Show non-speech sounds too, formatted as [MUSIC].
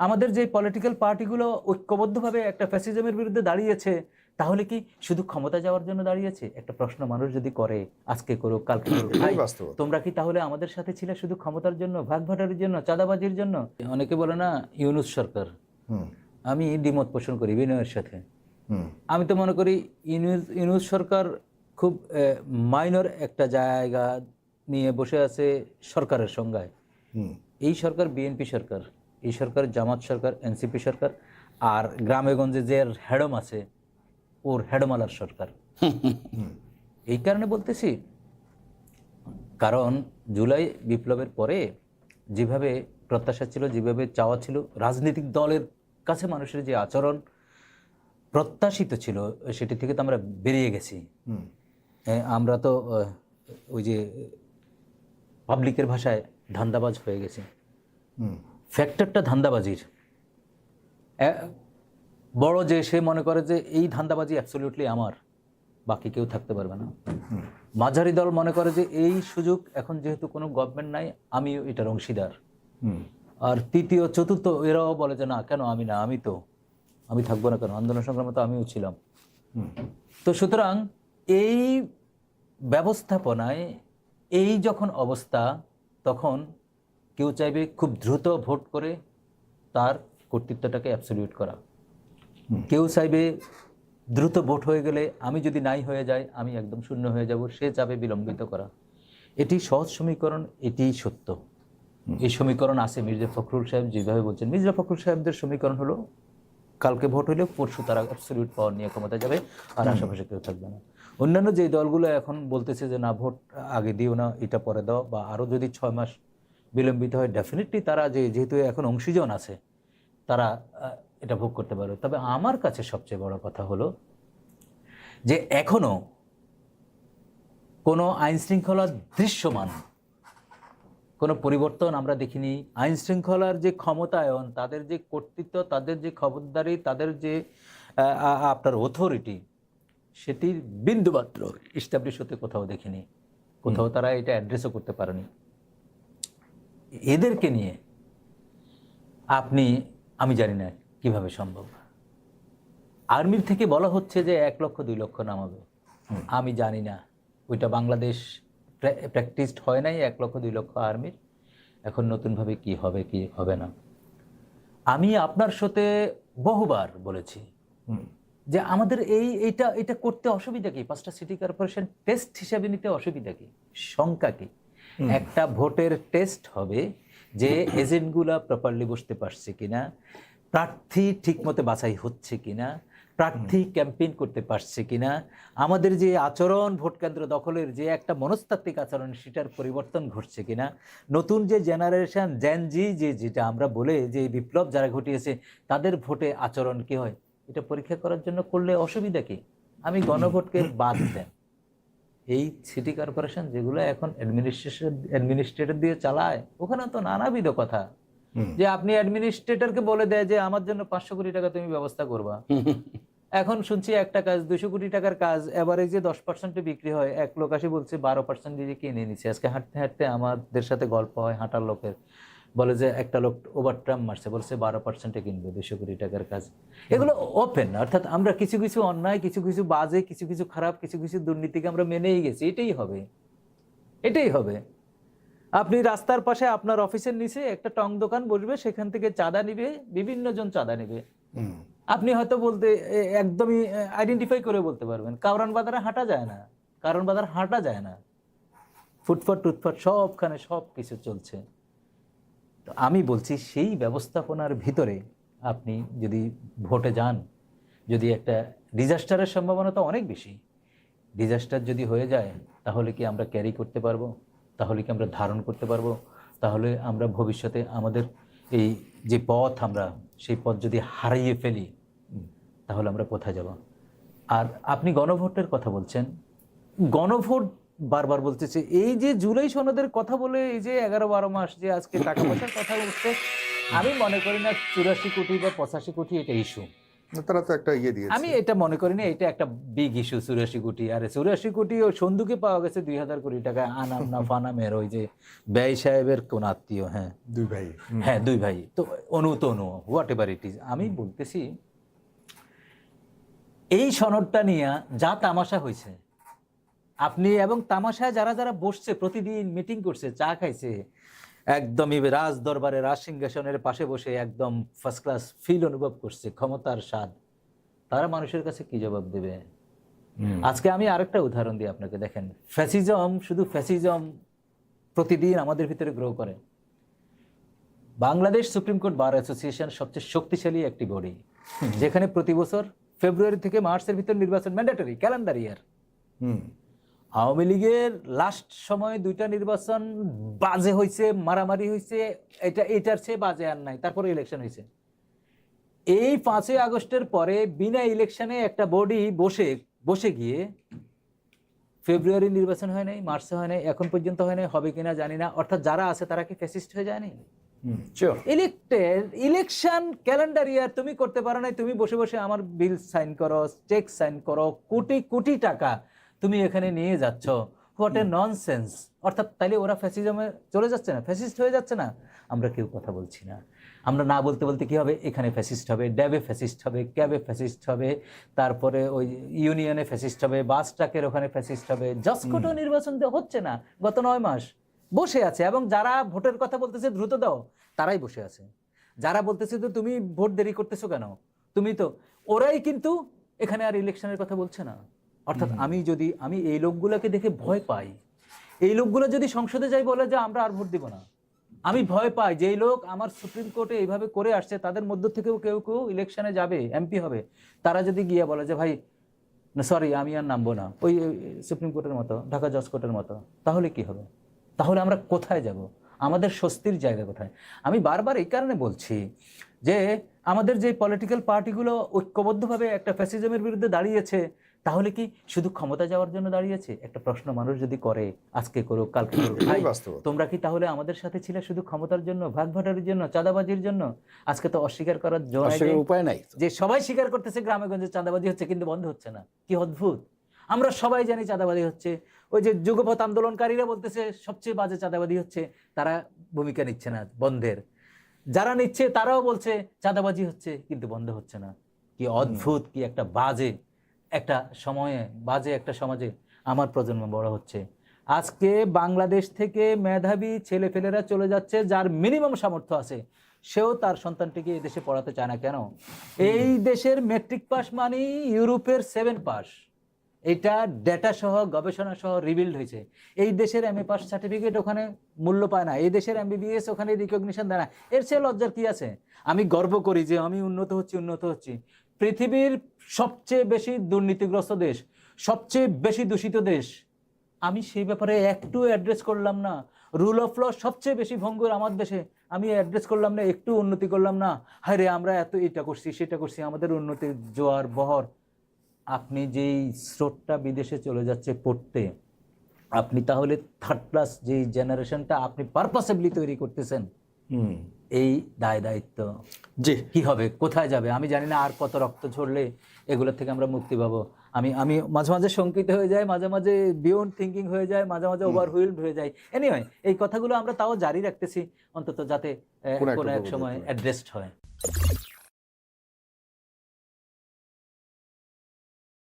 আমাদের যে পলিটিক্যাল পার্টিগুলো ঐক্যবদ্ধভাবে একটা ফ্যাসিজমের বিরুদ্ধে দাঁড়িয়েছে তাহলে কি শুধু ক্ষমতা যাওয়ার জন্য দাঁড়িয়েছে? একটা প্রশ্ন মানুষ যদি করে আজকে করুক কালকে করুক ভাই, তোমরা কি তাহলে আমাদের সাথে ছিলে শুধু ক্ষমতার জন্য ভাগ ভাটারির জন্য চাঁদাবাজির জন্য? অনেকে বলে না ইউনুস সরকার। হুম। আমি দ্বিমত পোষণ করি বিনয়ের সাথে। আমি তো মনে করি ইউনুস ইউনুস সরকার খুব মাইনর একটা জায়গা নিয়ে বসে আছে সরকারের সংজ্ঞায়। এই সরকার বিএনপি সরকার। এই সরকার জামাত সরকার এনসিপি সরকার আর গ্রামেগঞ্জে যে হেডম আছে ওর হেডমালার সরকার। [LAUGHS] এই কারণে বলতেছি কারণ জুলাই বিপ্লবের পরে যেভাবে প্রত্যাশা ছিল যেভাবে চাওয়া ছিল রাজনৈতিক দলের কাছে মানুষের যে আচরণ প্রত্যাশিত ছিল সেটি থেকে তো আমরা বেরিয়ে গেছি। আমরা তো ওই যে পাবলিকের ভাষায় ধান্দাবাজ হয়ে গেছি। ফ্যাক্টরটা ধান্দাবাজির। বড় যে সে মনে করে যে এই ধান্দাবাজি অ্যাবসলিউটলি আমার বাকি কেউ থাকতে পারবে না। মাঝারি দল মনে করে যে এই সুযোগ এখন যেহেতু কোনো গভর্নমেন্ট নাই আমিও এটার অংশীদার। আর তৃতীয় চতুর্থ এরাও বলে যে না কেন আমি না আমি তো আমি থাকব না কেন আন্দোলন সংগ্রামে তো আমিও ছিলাম। তো সুতরাং এই ব্যবস্থাপনায় এই যখন অবস্থা তখন কেউ চাইবে খুব দ্রুত ভোট করে তার কর্তৃত্বটাকে অ্যাবসলিউট করা। কেউ চাইবে দ্রুত ভোট হয়ে গেলে আমি যদি নাই হয়ে যাই আমি একদম শূন্য হয়ে যাব সে চাবে বিলম্বিত করা। এটি সহজ সমীকরণ এটি সত্য। এই সমীকরণ আছে মির্জা ফখরুল সাহেব যেভাবে বলছেন। মির্জা ফখরুল সাহেবদের সমীকরণ হলো কালকে ভোট হলে পরশু তারা অ্যাবসলিউট পাওয়ার নিয়ে ক্ষমতা যাবে আর আশেপাশে কেউ থাকবে না। অন্যান্য যে দলগুলো এখন বলতেছে যে না ভোট আগে দিও না এটা পরে দাও বা আরও যদি ছয় মাস বিলম্বিত হয় ডেফিনেটলি তারা যে যেহেতু এখন অংশীজন আছে তারা এটা ভোগ করতে পারবে। তবে আমার কাছে সবচেয়ে বড় কথা হলো যে এখনও কোনো আইন শৃঙ্খলা দৃশ্যমান কোনো পরিবর্তন আমরা দেখিনি। আইন শৃঙ্খলার যে ক্ষমতায়ন তাদের যে কর্তৃত্ব তাদের যে খবরদারি তাদের যে আপনার অথরিটি সেটির বিন্দুমাত্র ইস্টাবলিশ হতে কোথাও দেখিনি। কোথাও তারা এটা অ্যাড্রেসও করতে পারেনি। এদেরকে নিয়ে আপনি আমি জানি না কীভাবে সম্ভব। আর্মির থেকে বলা হচ্ছে যে এক লক্ষ দুই লক্ষ নামাবে। আমি জানি না। ওইটা বাংলাদেশ প্র্যাকটিসড হয় নাই এক লক্ষ দুই লক্ষ আর্মির। এখন নতুনভাবে কি হবে কি হবে না। আমি আপনার সাথে বহুবার বলেছি যে আমাদের এই এইটা এটা করতে অসুবিধা কি? পাঁচটা সিটি কর্পোরেশন টেস্ট হিসাবে নিতে অসুবিধা কি? শঙ্কা কি? একটা ভোটের টেস্ট হবে যে এজেন্টগুলা প্রপারলি বসতে পারছে কিনা প্রার্থী ঠিকমতো বাছাই হচ্ছে কিনা প্রার্থী ক্যাম্পেইন করতে পারছে কিনা আমাদের যে আচরণ ভোট কেন্দ্র দখলের যে একটা মনস্তাত্ত্বিক আচরণ সেটার পরিবর্তন ঘটছে কিনা নতুন যে জেনারেশন জি যে যেটা আমরা বলে যে বিপ্লব যারা ঘটিয়েছে তাদের ভোটে আচরণ কি হয় এটা পরীক্ষা করার জন্য করলে অসুবিধা কি? আমি গণভোটকে বাদ দেন। এই সিটি কর্পোরেশন যেগুলো এখন অ্যাডমিনিস্ট্রেশন অ্যাডমিনিস্ট্রেটর দিয়ে চালায় ওখানে তো নানাবিধ কথা। যে আপনি অ্যাডমিনিস্ট্রেটরকে বলে দেয় যে আমার জন্য পাঁচশো কোটি টাকা তুমি ব্যবস্থা করবা। [LAUGHS] এখন শুনছি একটা কাজ দুশো কোটি টাকার কাজ এবারে যে দশ পার্সেন্টে বিক্রি হয়। এক লোক আসে বলছে বারো পার্সেন্ট দিয়ে কিনে নিচ্ছে আজকে হাঁটতে হাঁটতে আমাদের সাথে গল্প হয় হাঁটার লোকের। বলে যে একটা লোক ওভার ট্রাম মারছে বলছে বারো পার্সেন্টে কিনবে দুশো কোটি টাকার কাজ। এগুলো ওপেন অর্থাৎ আমরা কিছু কিছু অন্যায় কিছু কিছু বাজে কিছু কিছু খারাপ কিছু কিছু দুর্নীতিকে আমরা মেনেই গেছি এটাই হবে। এটাই হবে। আপনি রাস্তার পাশে আপনার অফিসের নিচে একটা টং দোকান বসবে সেখান থেকে চাঁদা নিবে বিভিন্ন জন চাঁদা নিবে। আপনি হয়তো বলতে একদমই আইডেন্টিফাই করে বলতে পারবেন কারণ বাজারে হাঁটা যায় না কারণ বাজার হাঁটা যায় না। ফুটফাট টুটফাট সবখানে সব কিছু চলছে। তো আমি বলছি সেই ব্যবস্থাপনার ভিতরে আপনি যদি ভোটে যান, যদি একটা ডিজাস্টারের সম্ভাবনা তো অনেক বেশি, ডিজাস্টার যদি হয়ে যায়, তাহলে কি আমরা ক্যারি করতে পারব? তাহলে কি আমরা ধারণ করতে পারব? তাহলে আমরা ভবিষ্যতে আমাদের এই যে পথ আমরা, সেই পথ যদি হারিয়ে ফেলি, তাহলে আমরা কোথায় যাব? আর আপনি গণভোটের কথা বলছেন। গণভোট বারবার বলতেছে এই যে জুলাই সনদের কথা বলে এই যে এগারো বারো মাস যে আজকে টাকা পয়সার কথা বলছে আমি মনে করি না চুরাশি কোটি বা পঁচাশি কোটি এটা ইস্যু তারা তো একটা ইয়ে দিয়েছে। আমি এটা মনে করি না এটা একটা বিগ ইস্যু চুরাশি কোটি। আরে চুরাশি কোটি ও সন্দুকে পাওয়া গেছে দুই হাজার কোটি টাকা আনাম না ফানামের ওই যে ব্যয় সাহেবের কোন আত্মীয় হ্যাঁ। দুই ভাই। হ্যাঁ দুই ভাই। তো অনু তো Anu whatever it is আমি বলতেছি এই সনদটা নিয়ে যা তামাশা হয়েছে আপনি এবং তামাশায় যারা যারা বসছে প্রতিদিন মিটিং করছে চা খাইছে একদমই রাজ দরবারে রাজ সিংহাসনের পাশে বসে একদম ফার্স্ট ক্লাস ফিল অনুভব করছে ক্ষমতার স্বাদ তারা মানুষের কাছে কি জবাব দেবে? আজকে আমি আরেকটা উদাহরণ দিই আপনাকে দেখেন। ফ্যাসিজম শুধু ফ্যাসিজম প্রতিদিন আমাদের ভিতরে গ্রো করে। Bangladesh supreme court bar association সবচেয়ে শক্তিশালী একটি বডি যেখানে প্রতি বছর ফেব্রুয়ারি থেকে মার্চের ভিতর নির্বাচন ম্যান্ডেটরি ক্যালেন্ডার ইয়ার আওয়ামী লীগের লাস্ট সময়ে দুইটা নির্বাচন বাজে হয়েছে মারামারি হয়েছে এটা এটার চেয়ে বাজে আর নাই তারপরে ইলেকশন হয়েছে এই পাঁচই আগস্টের পরে বিনা ইলেকশনে একটা বডি বসে বসে গিয়ে ফেব্রুয়ারি নির্বাচন হয় নাই মার্চে হয় নাই এখন পর্যন্ত হয় নাই হবে কিনা জানি না অর্থাৎ যারা আছে তারা কি ফ্যাসিস্ট হয়ে যায়নি ইলেক্টেড ইলেকশন ক্যালেন্ডার ইয়ার তুমি করতে পারো নাই তুমি বসে বসে আমার বিল সাইন করো চেক সাইন করো কোটি কোটি টাকা তুমি এখানে নিয়ে যাচ্ছ। হোয়াট এ ননসেন্স অর্থাৎ তাইলে ওরা ফ্যাসিজমে চলে যাচ্ছে না ফ্যাসিস্ট হয়ে যাচ্ছে না। আমরা কেউ কথা বলছি না। আমরা না বলতে বলতে কি হবে? এখানে ফ্যাসিস্ট হবে ড্যাবে ফ্যাসিস্ট হবে ক্যাবে ফ্যাসিস্ট হবে তারপরে ওই ইউনিয়নে ফ্যাসিস্ট হবে বাস ট্রাকের ওখানে ফ্যাসিস্ট হবে। জসকোটো নির্বাচন তো হচ্ছে না। গত নয় মাস বসে আছে এবং যারা ভোটের কথা বলতেছে দ্রুত দাও তারাই বসে আছে। যারা বলতেছে তো তুমি ভোট দেরি করতেছো কেন? তুমি তো ওরাই কিন্তু এখানে আর ইলেকশনের কথা বলছে না। অর্থাৎ আমি যদি আমি এই লোকগুলোকে দেখে ভয় পাই এই লোকগুলো যদি সংসদে যাই বলে যে আমরা আর ভোট দিব না আমি ভয় পাই যে লোক আমার সুপ্রিম কোর্টে এইভাবে করে আসছে তাদের মধ্য থেকেও কেউ কেউ ইলেকশনে যাবে এমপি হবে তারা যদি গিয়ে বলে যে ভাই না সরি আমি আর নামবো না ওই ওই সুপ্রিম কোর্টের মতো ঢাকা জজ কোর্টের মতো তাহলে কি হবে? তাহলে আমরা কোথায় যাব? আমাদের স্বস্তির জায়গা কোথায়? আমি বারবার এই কারণে বলছি যে আমাদের যে পলিটিক্যাল পার্টিগুলো ঐক্যবদ্ধভাবে একটা ফ্যাসিজমের বিরুদ্ধে দাঁড়িয়েছে তাহলে কি শুধু ক্ষমতা যাওয়ার জন্য দাঁড়িয়েছে একটা প্রশ্ন মানুষ যদি করে আজকে করুক কালকে করুক [COUGHS] ভাই, তোমরা কি তাহলে আমাদের সাথে ছিলে শুধু ক্ষমতার জন্য ভাগ ভাটারির জন্য চাঁদাবাজির জন্য? আজকে তো অস্বীকার করার জন্য উপায় নাই যে সবাই স্বীকার করতেছে গ্রামে গঞ্জে চাঁদাবাজি হচ্ছে কিন্তু বন্ধ হচ্ছে না। কি অদ্ভুত। আমরা সবাই জানি চাঁদাবাজি হচ্ছে। ওই যে যুগপথ আন্দোলনকারীরা বলতেছে সবচেয়ে বাজে চাঁদাবাজি হচ্ছে তারা ভূমিকা নিচ্ছে না বন্ধের। যারা নিচ্ছে তারাও বলছে চাঁদাবাজি হচ্ছে কিন্তু বন্ধ হচ্ছে না। কি অদ্ভুত কি একটা বাজে। একটা সময়ে, বাজে একটা সমাজে আমার প্রজন্ম বড় হচ্ছে। আজকে বাংলাদেশ থেকে মেধাবী ছেলেফেলেরা চলে যাচ্ছে যার মিনিমাম সামর্থ্য আছে। সেও তার সন্তানটিকে এই দেশে পড়াতে চায় না কেন? এই দেশের মেট্রিক পাস মানে ইউরোপের সেভেন পাস। এটা ডেটা সহ, গবেষণা সহ রিবিল্ড হয়েছে। এই দেশের এম এ পাস সার্টিফিকেট ওখানে মূল্য পায় না। এই দেশের এমবিবিএস ওখানে রিকগনিশন দেয় না। এর চেয়ে লজ্জার কি আছে? আমি গর্ব করি যে আমি উন্নত হচ্ছি উন্নত হচ্ছি। পৃথিবীর সবচেয়ে বেশি দুর্নীতিগ্রস্ত দেশ, সবচেয়ে বেশি দূষিত দেশ, আমি সেই ব্যাপারে একটু অ্যাড্রেস করলাম না। রুল অফ ল সবচেয়ে বেশি ভঙ্গুর আমার দেশে, আমি অ্যাড্রেস করলাম না, একটু উন্নতি করলাম না। হ্যাঁ রে, আমরা এত এটা করছি, সেটা করছি, আমাদের উন্নতির জোয়ার বহর। আপনি যেই স্রোতটা বিদেশে চলে যাচ্ছে পড়তে, আপনি তাহলে থার্ড ক্লাস যেই জেনারেশনটা আপনি পারপাসেবলি তৈরি করতেছেন এই দায় দায়িত্ব যে কি হবে? কোথায় যাবে? আমি জানি না আর কত রক্ত ঝরলে এগুলো থেকে আমরা মুক্তি পাবো। আমি আমি মাঝে মাঝে শঙ্কিত হয়ে যায় মাঝে মাঝে বিয়ন্ড থিঙ্কিং হয়ে যায় মাঝে মাঝে ওভার হুইল্ড হয়ে যায় এনি হয় এই কথাগুলো আমরা তাও জারি রাখতেছি অন্তত যাতে কোনো এক সময়। অ্যাড্রেসড হয়।